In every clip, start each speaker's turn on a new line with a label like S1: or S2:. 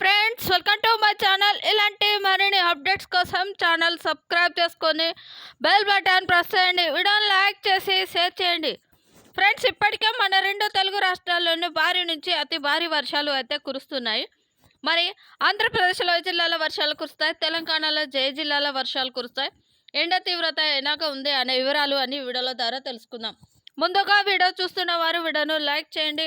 S1: Friends welcome to my channel ఇలాంటి మరిన్ని updates కోసం ఛానల్ సబ్స్క్రైబ్ చేసుకొని బెల్ బటన్ ప్రెస్ చేయండి. వీడియోని లైక్ చేసి షేర్ చేయండి. ఫ్రెండ్స్ ఇప్పటికే మన రెండు తెలుగు రాష్ట్రాల్లోని భారీ నుంచి అతి భారీ వర్షాలు అయితే కురుస్తున్నాయి. మరి ఆంధ్రప్రదేశ్లో జిల్లాల జిల్లాలో వర్షాలు కురుస్తాయి? తెలంగాణలో జయ జిల్లాలో వర్షాలు కురుస్తాయి? ఎండ తీవ్రత ఎలాగ ఉంది? అనే వివరాలు అని వీడియోల ద్వారా తెలుసుకుందాం. ముందుగా వీడియో చూస్తున్న వారు వీడియోను లైక్ చేయండి.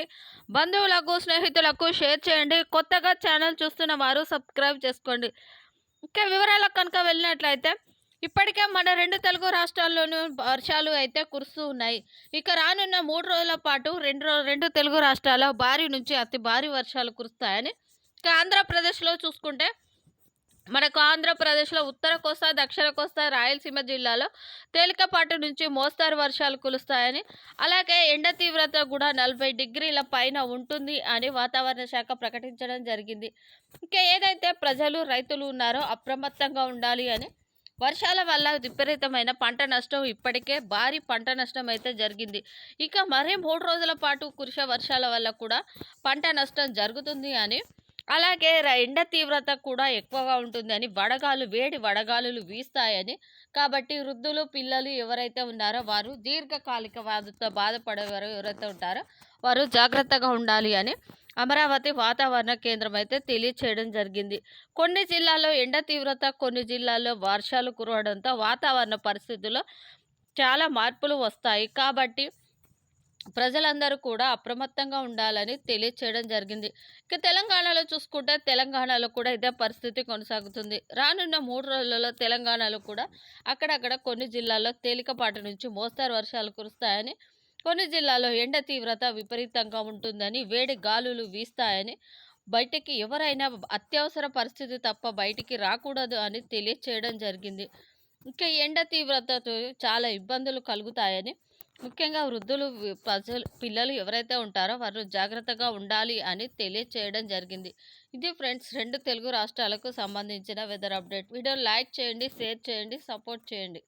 S1: బంధువులకు స్నేహితులకు షేర్ చేయండి. కొత్తగా ఛానల్ చూస్తున్న వారు సబ్స్క్రైబ్ చేసుకోండి. ఇంకా వివరాలకు కనుక వెళ్ళినట్లయితే ఇప్పటికే మన రెండు తెలుగు రాష్ట్రాల్లోనూ వర్షాలు అయితే కురుస్తూ ఉన్నాయి. ఇక రానున్న మూడు రోజుల పాటు రెండు రెండు తెలుగు రాష్ట్రాల్లో భారీ నుంచి అతి భారీ వర్షాలు కురుస్తాయని ఇక ఆంధ్రప్రదేశ్లో చూసుకుంటే మనకు ఆంధ్రప్రదేశ్లో ఉత్తర కోస్తా దక్షిణ కోస్తా రాయలసీమ జిల్లాలో తేలికపాటి నుంచి మోస్తారు వర్షాలు కులుస్తాయని అలాగే ఎండ తీవ్రత కూడా నలభై డిగ్రీల పైన ఉంటుంది అని వాతావరణ శాఖ ప్రకటించడం జరిగింది. ఇంకా ఏదైతే ప్రజలు రైతులు ఉన్నారో అప్రమత్తంగా ఉండాలి అని వర్షాల వల్ల విపరీతమైన పంట నష్టం ఇప్పటికే భారీ పంట నష్టం అయితే జరిగింది. ఇక మరే మూడు రోజుల పాటు కురిసే వర్షాల వల్ల కూడా పంట నష్టం జరుగుతుంది అని అలాగే ఎండ తీవ్రత కూడా ఎక్కువగా ఉంటుందని వడగాలు వేడి వడగాలులు వీస్తాయని. కాబట్టి వృద్ధులు పిల్లలు ఎవరైతే ఉన్నారో వారు దీర్ఘకాలిక బాధతో బాధపడేవారు ఎవరైతే ఉంటారో వారు జాగ్రత్తగా ఉండాలి అని అమరావతి వాతావరణ కేంద్రం అయితే తెలియచేయడం జరిగింది. కొన్ని జిల్లాల్లో ఎండ తీవ్రత కొన్ని జిల్లాల్లో వర్షాలు కురవడంతో వాతావరణ పరిస్థితుల్లో చాలా మార్పులు వస్తాయి. కాబట్టి ప్రజలందరూ కూడా అప్రమత్తంగా ఉండాలని తెలియచేయడం జరిగింది. ఇక తెలంగాణలో చూసుకుంటే తెలంగాణలో కూడా ఇదే పరిస్థితి కొనసాగుతుంది. రానున్న మూడు రోజులలో తెలంగాణలో కూడా అక్కడక్కడ కొన్ని జిల్లాల్లో తేలికపాటి నుంచి మోస్తారు వర్షాలు కురుస్తాయని కొన్ని జిల్లాల్లో ఎండ తీవ్రత విపరీతంగా ఉంటుందని వేడి గాలులు వీస్తాయని బయటికి ఎవరైనా అత్యవసర పరిస్థితి తప్ప బయటికి రాకూడదు అని తెలియచేయడం జరిగింది. ఇంకా ఎండ తీవ్రతతో చాలా ఇబ్బందులు కలుగుతాయని ముఖ్యంగా వృద్ధులు ప్రజలు పిల్లలు ఎవరైతే ఉంటారో వారు జాగ్రత్తగా ఉండాలి అని తెలియచేయడం జరిగింది. ఇది ఫ్రెండ్స్ రెండు తెలుగు రాష్ట్రాలకు సంబంధించిన వెదర్ అప్డేట్. వీడియో లైక్ చేయండి షేర్ చేయండి సపోర్ట్ చేయండి.